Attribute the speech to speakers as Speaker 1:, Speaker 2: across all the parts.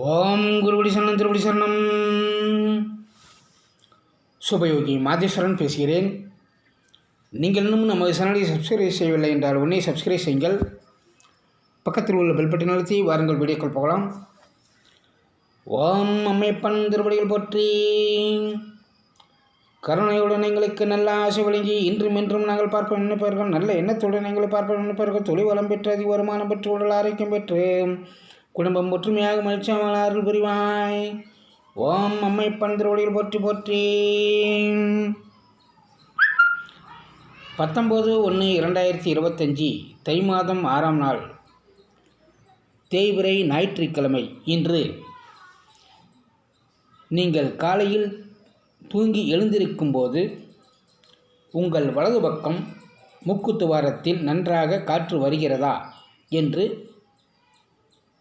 Speaker 1: ஓம் குருபடி சரணம் திருபடி சரணம் சுபயோகி மாதேஸ்வரன் பேசுகிறேன். நீங்கள் இன்னும் நமது சேனலை சப்ஸ்கிரைப் செய்யவில்லை என்றால் உடனே சப்ஸ்கிரைப் செய்யுங்கள். பக்கத்தில் உள்ள பெல் பட்டன் அழுத்தி வாருங்கள் வீடியோக்கள் போகலாம். ஓம் அம்மையப்பன் திருப்படிகள் போற்றி. கருணையுடன் எங்களுக்கு நல்ல ஆசை வழங்கி இன்றும் இன்றும் நாங்கள் பார்ப்போம். நினைப்பார்கள் நல்ல எண்ணத்துடன் எங்களை பார்ப்போம். நினைப்பார்கள் தொழில் வளம் பெற்று அதிக வருமானம் பெற்று உடல் ஆரோக்கியம் பெற்று குடும்பம் ஒற்றுமையாக மகிழ்ச்சியாக அருள் புரிவாய். ஓம் அம்மை பந்திரோடியில் போற்றி போற்றி. பத்தொம்போது ஒன்று இரண்டாயிரத்தி இருபத்தஞ்சி தை மாதம் ஆறாம் நாள். தேய்பிரை ஞாயிற்றுக்கிழமை. இன்று நீங்கள் காலையில் தூங்கி எழுந்திருக்கும்போது உங்கள் வலது பக்கம் மூக்குத்துவாரத்தில் நன்றாக காற்று வருகிறதா? என்று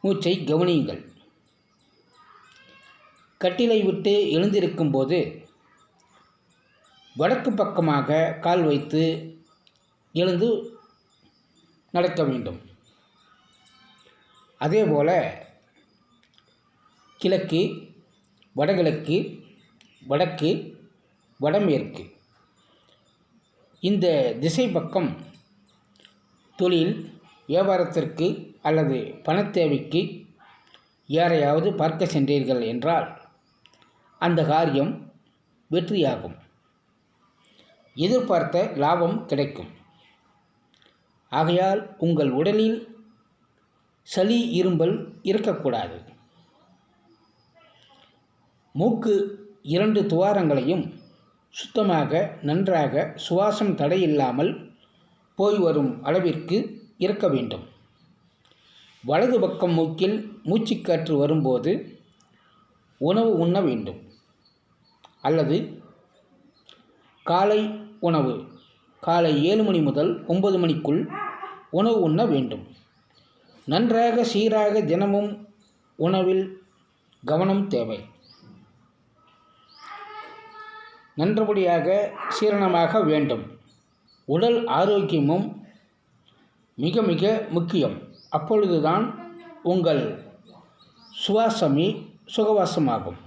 Speaker 1: மூச்சை கவனியுங்கள். கட்டிலை விட்டு எழுந்திருக்கும் போது வடக்கு பக்கமாக கால் வைத்து எழுந்து நடக்க வேண்டும். அதேபோல் கிழக்கு வடகிழக்கு வடக்கு வடமேற்கு. இந்த திசை பக்கம் தொழில் வியாபாரத்திற்கு அல்லது பணத்தேவைக்கு யாரையாவது பார்க்க சென்றீர்கள் என்றால் அந்த காரியம் வெற்றியாகும். எதிர்பார்த்த லாபம் கிடைக்கும். ஆகையால் உங்கள் உடலில் சளி இரும்பல் இருக்கக்கூடாது. மூக்கு இரண்டு துவாரங்களையும் சுத்தமாக நன்றாக சுவாசம் தடையில்லாமல் போய் வரும் அளவிற்கு இருக்க வேண்டும். வலது பக்கம் மூக்கில் மூச்சுக்காற்று வரும்போது உணவு உண்ண வேண்டும். அல்லது காலை உணவு காலை ஏழு மணி முதல் ஒன்பது மணிக்குள் உணவு உண்ண வேண்டும். நன்றாக சீராக தினமும் உணவில் கவனம் தேவை. நன்றபடியாக சீரணமாக வேண்டும். உடல் ஆரோக்கியமும் மிக மிக முக்கியம். அப்பொழுதுதான் உங்கள் சுவாசமி சுகவாசமாகும்.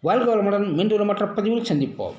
Speaker 1: வாழ்க வளமுடன் மீண்டும் மற்ற பதிவில் சந்திப்போம்.